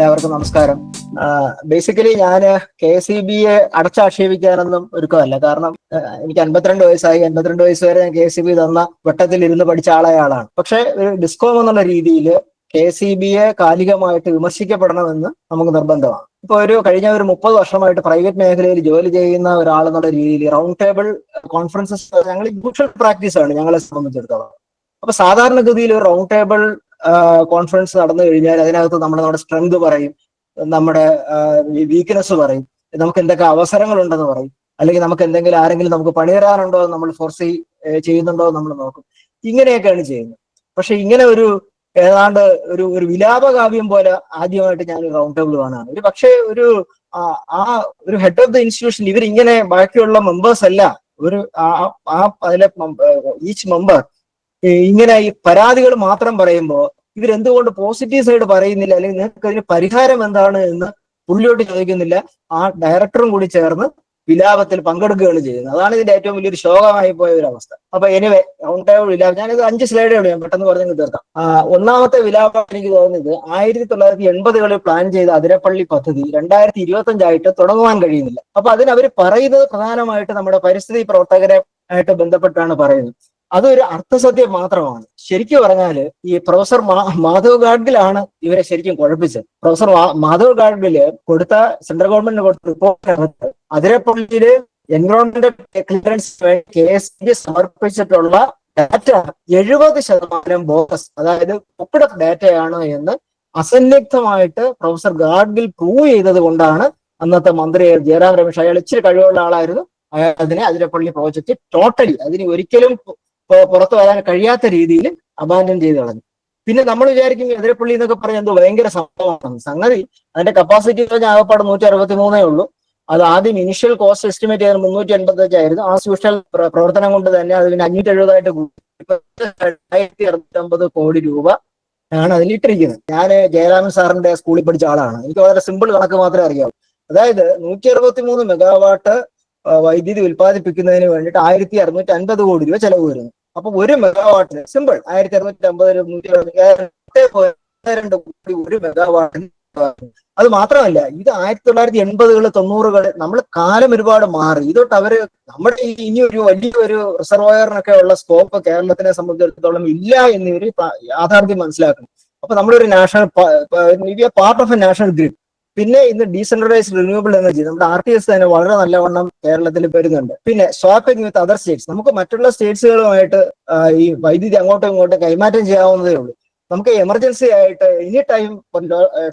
എല്ലാവർക്കും നമസ്കാരം. ബേസിക്കലി ഞാൻ കെ ഇ ബിയെ അടച്ചാക്ഷേപിക്കാനൊന്നും ഒരുക്കമല്ല. കാരണം എനിക്ക് അൻപത്തിരണ്ട് വയസ്സായി. അൻപത്തിരണ്ട് വയസ്സ് വരെ ഞാൻ കെ ഇ ബി തന്ന വട്ടത്തിൽ ഇരുന്ന് പഠിച്ച ആളാണ് പക്ഷെ ഒരു ഡിസ്കോം എന്നുള്ള രീതിയിൽ കെ സി ബിയെ കാലികമായിട്ട് വിമർശിക്കപ്പെടണമെന്ന് നമുക്ക് നിർബന്ധമാണ്. ഇപ്പൊ ഒരു കഴിഞ്ഞ ഒരു മുപ്പത് വർഷമായിട്ട് പ്രൈവറ്റ് മേഖലയിൽ ജോലി ചെയ്യുന്ന ഒരാൾ എന്നുള്ള രീതിയിൽ റൗണ്ട് ടേബിൾ കോൺഫറൻസസ് ഞങ്ങൾ യൂഷ്വൽ പ്രാക്ടീസ് ആണ് ഞങ്ങളെ സംബന്ധിച്ചിടത്തോളം. അപ്പൊ സാധാരണഗതിയിൽ ഒരു റൗണ്ട് ടേബിൾ കോൺഫറൻസ് നടന്നു കഴിഞ്ഞാൽ അതിനകത്ത് നമ്മൾ നമ്മുടെ സ്ട്രെങ്ത് പറയും. നമ്മുടെ വീക്ക്നെസ് പറയും. നമുക്ക് എന്തൊക്കെ അവസരങ്ങൾ ഉണ്ടെന്ന് പറയും. അല്ലെങ്കിൽ നമുക്ക് എന്തെങ്കിലും ആരെങ്കിലും നമുക്ക് പണിതരാനുണ്ടോ എന്ന് നമ്മൾ ഫോർസി ചെയ്യുന്നുണ്ടോ നമ്മൾ നോക്കും. ഇങ്ങനെയൊക്കെയാണ് ചെയ്യുന്നത്. പക്ഷെ ഇങ്ങനെ ഒരു ഏതാണ്ട് ഒരു ഒരു വിലാപകാവ്യം പോലെ ആദ്യമായിട്ട് ഞാൻ റൗണ്ട് ടേബിൾ കാണാണ് ഒരു പക്ഷേ ഒരു ആ ഒരു ഹെഡ് ഓഫ് ദ ഇൻസ്റ്റിറ്റ്യൂഷൻ ഇവരിങ്ങനെ ബാക്കിയുള്ള മെമ്പേഴ്സ് അല്ല. ഒരു ആ അതിലെ ഈച്ച് മെമ്പർ ഇങ്ങനെ ഈ പരാതികൾ മാത്രം പറയുമ്പോൾ ഇവരെന്തുകൊണ്ട് പോസിറ്റീവ് സൈഡ് പറയുന്നില്ല? അല്ലെങ്കിൽ നിങ്ങൾക്ക് അതിന് പരിഹാരം എന്താണ് എന്ന് പുള്ളിയോട്ട് ചോദിക്കുന്നില്ല. ആ ഡയറക്ടറും കൂടി ചേർന്ന് വിലാപത്തിൽ പങ്കെടുക്കുകയാണ് ചെയ്യുന്നത്. അതാണ് ഇതിന്റെ ഏറ്റവും വലിയൊരു ശോകമായി പോയ ഒരു അവസ്ഥ. അപ്പൊ എനിവേ റൗണ്ട് ടേബിൾ വിലാപം. ഞാനിത് അഞ്ച് സ്ലൈഡേ ഉള്ളൂ ഞാൻ പെട്ടെന്ന് പറഞ്ഞു തീർക്കാം. ഒന്നാമത്തെ വിലാപം എനിക്ക് തോന്നുന്നത് ആയിരത്തി തൊള്ളായിരത്തി എൺപതുകളിൽ പ്ലാൻ ചെയ്ത അതിരപ്പള്ളി പദ്ധതി രണ്ടായിരത്തി ഇരുപത്തി അഞ്ചായിട്ട് തുടങ്ങുവാൻ കഴിയുന്നില്ല. അപ്പൊ അതിനവർ പറയുന്നത് പ്രധാനമായിട്ട് നമ്മുടെ പരിസ്ഥിതി പ്രവർത്തകരെ ആയിട്ട് ബന്ധപ്പെട്ടാണ് പറയുന്നത്. അതൊരു അർത്ഥസത്യം മാത്രമാണ്. ശരിക്കും പറഞ്ഞാൽ ഈ പ്രൊഫസർ മാധവ് ഗാഡ്ഗിലാണ് ഇവരെ ശരിക്കും കുഴപ്പിച്ചത്. പ്രൊഫസർ മാധവ് ഗാഡ്ഗിൽ കൊടുത്ത സെൻട്രൽ ഗവൺമെന്റിന് കൊടുത്ത റിപ്പോർട്ടിനകത്ത് അതിരപ്പള്ളിയിൽ environment clearance K S B സമർപ്പിച്ചിട്ടുള്ള data എഴുപത് ശതമാനം ബോഗസ് അതായത് ഒപ്പിട ഡാറ്റയാണ് എന്ന് അസന്നിഗ്ധമായിട്ട് പ്രൊഫസർ ഗാഡ്ഗിൽ പ്രൂവ് ചെയ്തത് കൊണ്ടാണ് അന്നത്തെ മന്ത്രി ജയറാം രമേശ്. അയാൾ ഇച്ചിരി കഴിവുള്ള ആളായിരുന്നു. അതിനെ അതിരപ്പള്ളി പ്രോജക്റ്റ് ടോട്ടലി അതിന് ഒരിക്കലും പുറത്തു വരാൻ കഴിയാത്ത രീതിയിൽ അബാൻഡൻ ചെയ്ത് കളഞ്ഞു. പിന്നെ നമ്മൾ വിചാരിക്കും എതിരപ്പള്ളി എന്നൊക്കെ പറഞ്ഞാൽ എന്തോ ഭയങ്കര സംഭവമാണ് സംഗതി അതിന്റെ കപ്പാസിറ്റി പറഞ്ഞാൽ ആകപ്പാട് നൂറ്റി അറുപത്തി മൂന്നേ ഉള്ളൂ. അത് ആദ്യം ഇനിഷ്യൽ കോസ്റ്റ് എസ്റ്റിമേറ്റ് ചെയ്തത് മുന്നൂറ്റി എൺപത്തി അഞ്ചായിരുന്നു ആ സ്പെഷ്യൽ പ്രവർത്തനം കൊണ്ട് തന്നെ അത് പിന്നെ അഞ്ഞൂറ്റി എഴുപതായിട്ട് രണ്ടായിരത്തി അറുപത്തി കോടി രൂപ ആണ് അതിൽ ഇട്ടിരിക്കുന്നത്. ഞാൻ ജയരാമൻ സാറിന്റെ സ്കൂളിൽ പഠിച്ച ആളാണ്. എനിക്ക് വളരെ സിമ്പിൾ കണക്ക് മാത്രമേ അറിയാവൂ. അതായത് നൂറ്റി അറുപത്തി മൂന്ന് മെഗാവാട്ട് വൈദ്യുതി ഉൽപ്പാദിപ്പിക്കുന്നതിന് വേണ്ടിയിട്ട് ആയിരത്തി അറുന്നൂറ്റി അൻപത് കോടി രൂപ ചെലവ് വരുന്നു. അപ്പൊ ഒരു മെഗാവാട്ടിന് സിമ്പിൾ ആയിരത്തി അറുന്നൂറ്റി അമ്പത് രണ്ട് കോടി ഒരു മെഗാവാട്ടിന് അത് മാത്രമല്ല ഇത് ആയിരത്തി തൊള്ളായിരത്തി എൺപതുകൾ തൊണ്ണൂറുകൾ നമ്മൾ കാലം ഒരുപാട് മാറി. ഇതൊട്ട് അവർ നമ്മുടെ ഇനി ഒരു വലിയ ഒരു റിസർവയറിനൊക്കെ ഉള്ള സ്കോപ്പ് കേരളത്തിനെ സംബന്ധിച്ചിടത്തോളം ഇല്ല എന്നിവര് യാഥാർത്ഥ്യം മനസ്സിലാക്കണം അപ്പൊ നമ്മളൊരു national part of a national grid പിന്നെ ഇന്ന് ഡീസെൻട്രലൈസ്ഡ് റിന്യൂവബിൾ എനർജി നമ്മുടെ ആർ ടി എസ് തന്നെ വളരെ നല്ലവണ്ണം കേരളത്തിൽ വരുന്നുണ്ട്. പിന്നെ സ്വാപ്പിംഗ് വിത്ത് അതർ സ്റ്റേറ്റ്സ് നമുക്ക് മറ്റുള്ള സ്റ്റേറ്റ്സുകളുമായിട്ട് ഈ വൈദ്യുതി അങ്ങോട്ടും ഇങ്ങോട്ടും കൈമാറ്റം ചെയ്യാവുന്നതേ ഉള്ളൂ. നമുക്ക് എമർജൻസി ആയിട്ട് any time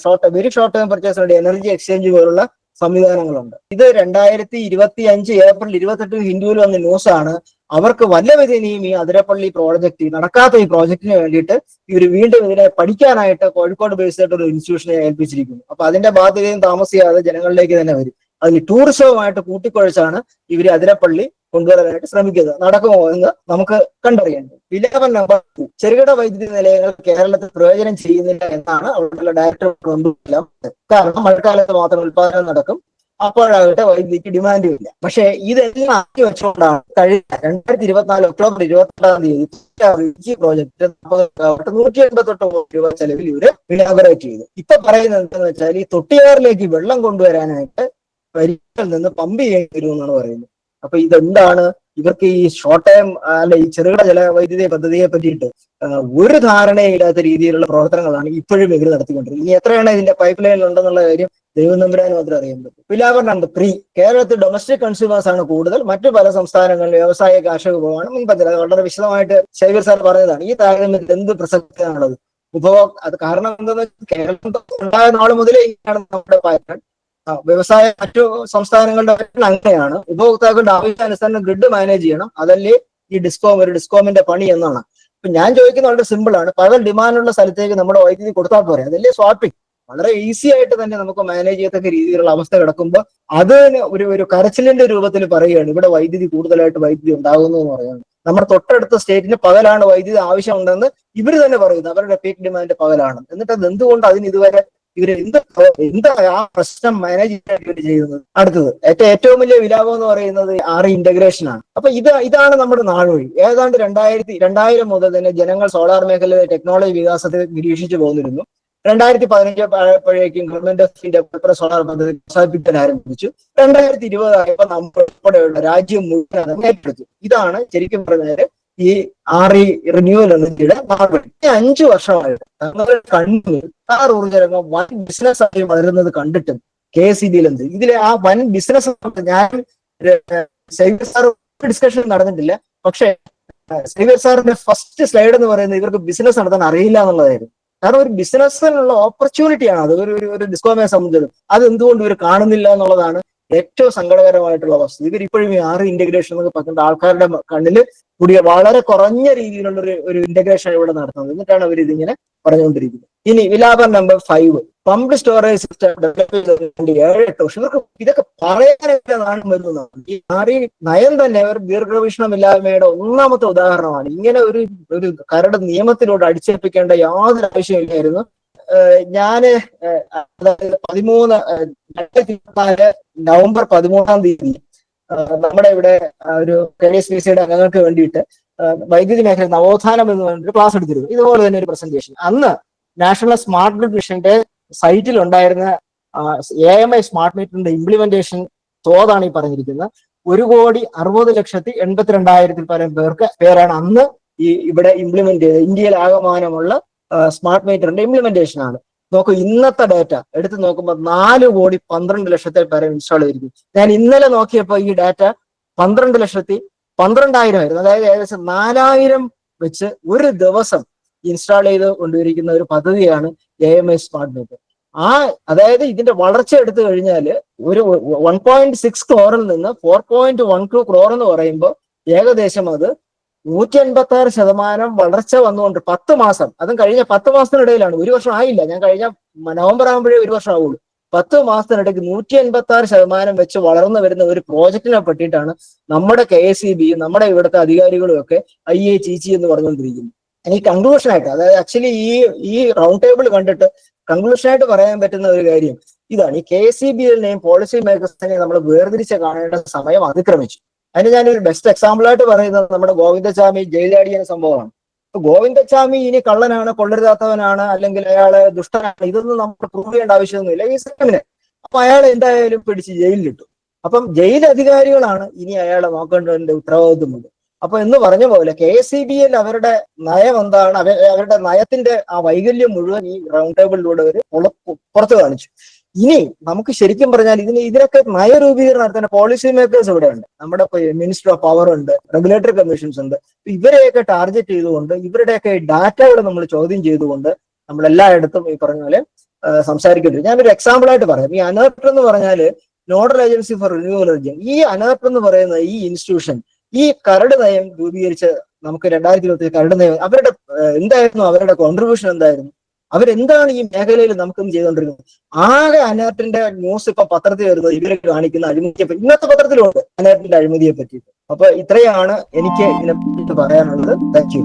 short very short time purchase വേണ്ടി എനർജി എക്സ്ചേഞ്ച് പോലുള്ള സംവിധാനങ്ങളുണ്ട്. ഇത് രണ്ടായിരത്തി ഇരുപത്തി അഞ്ച് ഏപ്രിൽ ഇരുപത്തെട്ട് ഹിന്ദുവിൽ വന്ന ന്യൂസ് ആണ്. അവർക്ക് വല്ല വിധേനയും ഈ അതിരപ്പള്ളി പ്രോജക്റ്റ് നടക്കാത്ത ഈ പ്രോജക്റ്റിന് വേണ്ടിയിട്ട് ഇവർ വീണ്ടും ഇതിനെ പഠിക്കാനായിട്ട് കോഴിക്കോട് ബേസ്ഡ് ആയിട്ട് ഒരു ഇൻസ്റ്റിറ്റ്യൂഷനെ ഏൽപ്പിച്ചിരിക്കുന്നു. അപ്പൊ അതിന്റെ ബാധ്യതയും താമസിയാതെ ജനങ്ങളിലേക്ക് തന്നെ വരും. അതിൽ ടൂറിസവുമായിട്ട് കൂട്ടിക്കുഴച്ചാണ് ഇവർ അതിരപ്പള്ളി കൊണ്ടുവരാനായിട്ട് ശ്രമിക്കുന്നത്. നടക്കുമോ എന്ന് നമുക്ക് കണ്ടറിയേണ്ടത്. ഇലവൻ നമ്പർ ടു ചെറുകിട വൈദ്യുതി നിലയങ്ങൾ കേരളത്തിൽ പ്രയോജനം ചെയ്യുന്നില്ല എന്നാണ് അവിടെയുള്ള ഡയറക്ടർ കാരണം മഴക്കാലത്ത് മാത്രം ഉത്പാദനം നടക്കും. അപ്പോഴാകട്ടെ വൈദ്യുതിക്ക് ഡിമാൻഡും ഇല്ല. പക്ഷെ ഇതെല്ലാം ആക്കി വെച്ചുകൊണ്ടാണ് കഴിഞ്ഞ രണ്ടായിരത്തി ഇരുപത്തിനാല് ഒക്ടോബർ ഇരുപത്തിരണ്ടാം തീയതി പ്രോജക്ട് നൂറ്റി എൺപത്തെട്ട് കോടി രൂപ ചെലവിൽ ഇവർ ഇനാഗറേറ്റ് ചെയ്തു. ഇപ്പൊ പറയുന്നത് എന്താണെന്ന് വെച്ചാൽ ഈ തൊട്ടിയാറിലേക്ക് വെള്ളം കൊണ്ടുവരാനായിട്ട് പരിക്കൽ നിന്ന് പമ്പ് ചെയ്യേണ്ടി വരും എന്നാണ് പറയുന്നത്. അപ്പൊ ഇതെന്താണ്? ഇവർക്ക് ഈ ഷോർട്ട് ടൈം അല്ല ഈ ചെറുകിട ജല വൈദ്യുതി പദ്ധതിയെ പറ്റിയിട്ട് ഒരു ധാരണയില്ലാത്ത രീതിയിലുള്ള പ്രവർത്തനങ്ങളാണ് ഇപ്പോഴും ഇവർ നടത്തിക്കൊണ്ടിരിക്കുന്നത്. ഇനി എത്രയാണ് ഇതിന്റെ പൈപ്പ് ലൈനിൽ ഉണ്ടെന്നുള്ള കാര്യം ദൈവം നമ്പുരാൻ മാത്രമേ അറിയാൻ പറ്റും പിലാവർ നമ്പർ ത്രീ കേരളത്തിൽ ഡൊമസ്റ്റിക് കൺസ്യൂമേഴ്സ് ആണ് കൂടുതൽ. മറ്റു പല സംസ്ഥാനങ്ങളിൽ വ്യവസായ കാർഷിക വിഭവമാണ് മുൻപത്തിൽ അത് വളരെ വിശദമായിട്ട് ശൈവർ സാർ പറഞ്ഞതാണ്. ഈ താരതമ്യത്തിൽ എന്ത് പ്രസക്തിയാണുള്ളത്? ഉപഭോക് അത് കാരണം എന്താണെന്ന് വെച്ചാൽ കേരളം ഉണ്ടായ നാൾ മുതലേ ഇങ്ങനെയാണ് നമ്മുടെ പാറ്റേൺ. വ്യവസായ മറ്റു സംസ്ഥാനങ്ങളുടെ അങ്ങനെയാണ്. ഉപഭോക്താക്കളുടെ ആവശ്യാനുസരണം ഗ്രിഡ് മാനേജ് ചെയ്യണം. അതല്ലേ ഈ ഡിസ്കോം ഒരു ഡിസ്കോമിന്റെ പണി എന്നാണ്. അപ്പൊ ഞാൻ ചോദിക്കുന്നത് വളരെ സിമ്പിൾ ആണ്. പകൽ ഡിമാൻഡുള്ള സ്ഥലത്തേക്ക് നമ്മുടെ വൈദ്യുതി കൊടുത്താൽ പോരെ. അതല്ലേ സ്വാപ്പിംഗ് വളരെ ഈസി ആയിട്ട് തന്നെ നമുക്ക് മാനേജ് ചെയ്യത്തക്ക രീതിയിലുള്ള അവസ്ഥ കിടക്കുമ്പോൾ അത് ഒരു ഒരു കരച്ചിലിന്റെ രൂപത്തിൽ പറയുകയാണ്. ഇവിടെ വൈദ്യുതി കൂടുതലായിട്ട് വൈദ്യുതി ഉണ്ടാകുന്നു എന്ന് പറയുന്നത്. നമ്മുടെ തൊട്ടടുത്ത സ്റ്റേറ്റിന് പകലാണ് വൈദ്യുതി ആവശ്യമുണ്ടെന്ന് ഇവർ തന്നെ പറയുന്നു. അവരുടെ പീക്ക് ഡിമാൻഡ് പകലാണ്. എന്നിട്ട് അത് എന്തുകൊണ്ട് അതിന് ഇതുവരെ ഇവർ എന്ത് എന്താ ആ പ്രശ്നം മാനേജ് ചെയ്യാൻ വേണ്ടി ചെയ്യുന്നത്? അടുത്തത് ഏറ്റവും ഏറ്റവും വലിയ വിലാപം എന്ന് പറയുന്നത് ആറ് ഇന്റഗ്രേഷൻ ആണ്. അപ്പൊ ഇത് ഇതാണ് നമ്മുടെ നാടുവഴി ഏതാണ്ട് രണ്ടായിരത്തി രണ്ടായിരം മുതൽ തന്നെ ജനങ്ങൾ സോളാർ മേഖലയിലെ ടെക്നോളജി വികാസത്തെ നിരീക്ഷിച്ചു പോന്നിരുന്നു. രണ്ടായിരത്തി പതിനഞ്ച് ആയപ്പോഴേക്കും government of India paper solar പദ്ധതി പ്രോത്സാഹിപ്പിക്കാൻ ആരംഭിച്ചു. രണ്ടായിരത്തി ഇരുപതായപ്പോൾ നമ്മൾ ഉൾപ്പെടെയുള്ള രാജ്യം മുഴുവൻ അത് ഏറ്റെടുത്തു. ഇതാണ് ശരിക്കും പറഞ്ഞാൽ ഈ ആർ ഇ റിന്യൂവൽ എനർജിയുടെ നടപടി അഞ്ചു വർഷമായിട്ട് തങ്ങളുടെ കണ്ണൂർ ഊർജ രംഗം വൻ ബിസിനസ് ആയി വളരുന്നത് കണ്ടിട്ടും കെ എസ് ഇ ബിയിൽ എന്ത് ഇതിലെ ആ വൻ ബിസിനസ് ഞാൻ സൈബർ സാർ ഡിസ്കഷൻ നടന്നിട്ടില്ല. പക്ഷേ സൈബർ സാറിന്റെ ഫസ്റ്റ് സ്ലൈഡ് എന്ന് പറയുന്നത് ഇവർക്ക് ബിസിനസ് നടത്താൻ അറിയില്ല എന്നുള്ളതായിരുന്നു. കാരണം ഒരു ബിസിനസ്സിനുള്ള ഓപ്പർച്യൂണിറ്റിയാണ്. അത് ഒരു ഒരു- ഡിസ്കോമയെ സംബന്ധിച്ചത് അത് എന്തുകൊണ്ട് ഇവർ കാണുന്നില്ല എന്നുള്ളതാണ് ഏറ്റവും സങ്കടകരമായിട്ടുള്ള വസ്തു ഇവർ ഇപ്പോഴും ഈ ആറ് ഇന്റഗ്രേഷൻ എന്നൊക്കെ പറഞ്ഞിട്ട് ആൾക്കാരുടെ കണ്ണിൽ കൂടിയ വളരെ കുറഞ്ഞ രീതിയിലുള്ള ഒരു ഒരു ഇന്റഗ്രേഷൻ ഇവിടെ നടത്തുന്നത്. എന്നിട്ടാണ് അവർ ഇതിങ്ങനെ പറഞ്ഞുകൊണ്ടിരിക്കുന്നത്. ഇനി വിലാപം number five pump storage system develop ചെയ്തതിന്റെ ഏഴ് എട്ട് വർഷം. ഇവർക്ക് ഇതൊക്കെ പറയാനില്ല നാണം വരുന്നതാണ് ഈ ആറി നയം തന്നെ ഒരു ദീർഘവീക്ഷണമില്ലായ്മയുടെ ഒന്നാമത്തെ ഉദാഹരണമാണ്. ഇങ്ങനെ ഒരു ഒരു കരട് നിയമത്തിലൂടെ അടിച്ചേൽപ്പിക്കേണ്ട യാതൊരു ആവശ്യമില്ലായിരുന്നു ഞാൻ അതായത് പതിമൂന്ന് രണ്ടായിരത്തി ഇരുപത്തിനാല് നവംബർ പതിമൂന്നാം തീയതി നമ്മുടെ ഇവിടെ ഒരു കെ എസ് ബി സിയുടെ അംഗങ്ങൾക്ക് വേണ്ടിയിട്ട് വൈദ്യുതി മേഖല നവോത്ഥാനം എന്ന് പറഞ്ഞിട്ട് ക്ലാസ് എടുത്തിരുന്നു. ഇതുപോലെ തന്നെ ഒരു പ്രസന്റേഷൻ അന്ന് നാഷണൽ സ്മാർട്ട് ഗ്രിഡ് മിഷന്റെ സൈറ്റിൽ ഉണ്ടായിരുന്ന എ എം ഐ സ്മാർട്ട് മീറ്ററിന്റെ ഇംപ്ലിമെന്റേഷൻ തോതാണ് ഈ പറഞ്ഞിരിക്കുന്നത്. ഒരു കോടി അറുപത് ലക്ഷത്തി എൺപത്തിരണ്ടായിരത്തിൽ പരം പേർക്ക് പേരാണ് അന്ന് ഈ ഇവിടെ ഇംപ്ലിമെന്റ് ചെയ്തത് ഇന്ത്യയിൽ ആകമാനമുള്ള സ്മാർട്ട് മീറ്ററിന്റെ ഇംപ്ലിമെന്റേഷൻ ആണ്. നോക്കൂ ഇന്നത്തെ ഡാറ്റ എടുത്തു നോക്കുമ്പോൾ നാല് കോടി പന്ത്രണ്ട് ലക്ഷത്തിൽ പരം ഇൻസ്റ്റാൾ ചെയ്തിരിക്കും ഞാൻ ഇന്നലെ നോക്കിയപ്പോൾ ഈ ഡാറ്റ പന്ത്രണ്ട് ലക്ഷത്തി പന്ത്രണ്ടായിരം ആയിരുന്നു. അതായത് ഏകദേശം നാലായിരം വെച്ച് ഒരു ദിവസം ഇൻസ്റ്റാൾ ചെയ്ത് കൊണ്ടുവരിക്കുന്ന ഒരു പദ്ധതിയാണ് A M I smart meter ആ അതായത് ഇതിന്റെ വളർച്ച എടുത്തു കഴിഞ്ഞാൽ ഒരു വൺ പോയിന്റ് സിക്സ് ക്രോറിൽ നിന്ന് ഫോർ പോയിന്റ് വൺ ക്രോർ എന്ന് പറയുമ്പോൾ ഏകദേശം അത് നൂറ്റി അൻപത്തി ആറ് ശതമാനം വളർച്ച വന്നുകൊണ്ട് പത്ത് മാസം. അതും കഴിഞ്ഞ പത്ത് മാസത്തിനിടയിലാണ്. ഒരു വർഷം ആയില്ല. ഞാൻ കഴിഞ്ഞ നവംബർ ആകുമ്പോഴേ ഒരു വർഷം ആവുള്ളൂ. പത്ത് മാസത്തിനിടയ്ക്ക് നൂറ്റി അൻപത്തി ആറ് ശതമാനം വെച്ച് വളർന്നു വരുന്ന ഒരു പ്രോജക്റ്റിനെ പറ്റിയിട്ടാണ് നമ്മുടെ കെ എസ് ഇ ബി നമ്മുടെ ഇവിടുത്തെ അധികാരികളും ഒക്കെ ഐ എ ചീച്ചി എന്ന് പറഞ്ഞുകൊണ്ടിരിക്കുന്നു എനിക്ക് കൺക്ലൂഷൻ ആയിട്ട് അതായത് ആക്ച്വലി ഈ ഈ റൗണ്ട് ടേബിൾ കണ്ടിട്ട് കൺക്ലൂഷൻ ആയിട്ട് പറയാൻ പറ്റുന്ന ഒരു കാര്യം ഇതാണ്. ഈ കെ എസ് ബി എല്ലിനെയും പോളിസി മേക്കേഴ്സിനെയും നമ്മൾ വേർതിരിച്ച് കാണേണ്ട സമയം അതിക്രമിച്ചു. അതിന് ഒരു ബെസ്റ്റ് എക്സാമ്പിൾ ആയിട്ട് പറയുന്നത് നമ്മുടെ ഗോവിന്ദസ്വാമി ജയിലടിയ സംഭവമാണ്. ഇപ്പൊ ഗോവിന്ദസ്വാമി ഇനി കള്ളനാണ് കൊള്ളരുതാത്തവനാണ് അല്ലെങ്കിൽ അയാൾ ദുഷ്ടനാണ് ഇതൊന്നും നമുക്ക് പ്രൂവ് ചെയ്യേണ്ട ആവശ്യമൊന്നുമില്ല. ഈ സിസ്റ്റമിനെ അപ്പൊ അയാൾ എന്തായാലും പിടിച്ച് ജയിലിലിട്ടു. അപ്പം ജയിൽ അധികാരികളാണ് ഇനി അയാളെ നോക്കേണ്ടതിന്റെ ഉത്തരവാദിത്വമുണ്ട് അപ്പൊ എന്ന് പറഞ്ഞ പോലെ കെ എസ് സി ബിയിൽ അവരുടെ നയം എന്താണ്? അവ- അവരുടെ നയത്തിന്റെ ആ വൈകല്യം മുഴുവൻ ഈ റൗണ്ട് ടേബിളിലൂടെ അവർ പുറത്തു കാണിച്ചു. ഇനി നമുക്ക് ശരിക്കും പറഞ്ഞാൽ ഇതിന് ഇതിനൊക്കെ നയരൂപീകരണം നടത്തുന്ന പോളിസി മേക്കേഴ്സ് ഇവിടെ ഉണ്ട് നമ്മുടെ മിനിസ്റ്റർ ഓഫ് പവർ ഉണ്ട് റെഗുലേറ്ററി കമ്മീഷൻസ് ഉണ്ട്. ഇവരെയൊക്കെ ടാർഗറ്റ് ചെയ്തുകൊണ്ട് ഇവരുടെയൊക്കെ ഡാറ്റകൾ നമ്മൾ ചോദ്യം ചെയ്തുകൊണ്ട് നമ്മൾ എല്ലായിടത്തും ഈ പറഞ്ഞ പോലെ സംസാരിക്കേണ്ടി ഞാനൊരു എക്സാമ്പിൾ ആയിട്ട് പറയാം. ഈ അനർട്ട് എന്ന് പറഞ്ഞാൽ നോഡൽ ഏജൻസി ഫോർ റിന്യൂവൽ ഈ അനർട്ട് എന്ന് പറയുന്ന ഈ ഇൻസ്റ്റിറ്റ്യൂഷൻ ഈ കരട് നയം രൂപീകരിച്ച നമുക്ക് രണ്ടായിരത്തി ഇരുപത്തി കരട് നയം അവരുടെ എന്തായിരുന്നു? അവരുടെ കോൺട്രിബ്യൂഷൻ എന്തായിരുന്നു? അവരെന്താണ് ഈ മേഖലയിൽ നമുക്കൊന്നും ചെയ്തുകൊണ്ടിരിക്കുന്നത് ആകെ അനർട്ടിന്റെ ന്യൂസ് ഇപ്പൊ പത്രത്തിൽ വരുന്നത് ഇവരെ കാണിക്കുന്ന അഴിമതിയെ പറ്റി ഇന്നത്തെ പത്രത്തിലുണ്ട് അനർട്ടിന്റെ അഴിമതിയെ പറ്റി അപ്പൊ ഇത്രയാണ് എനിക്ക് ഇതിനെ പറയാനുള്ളത്. Thank you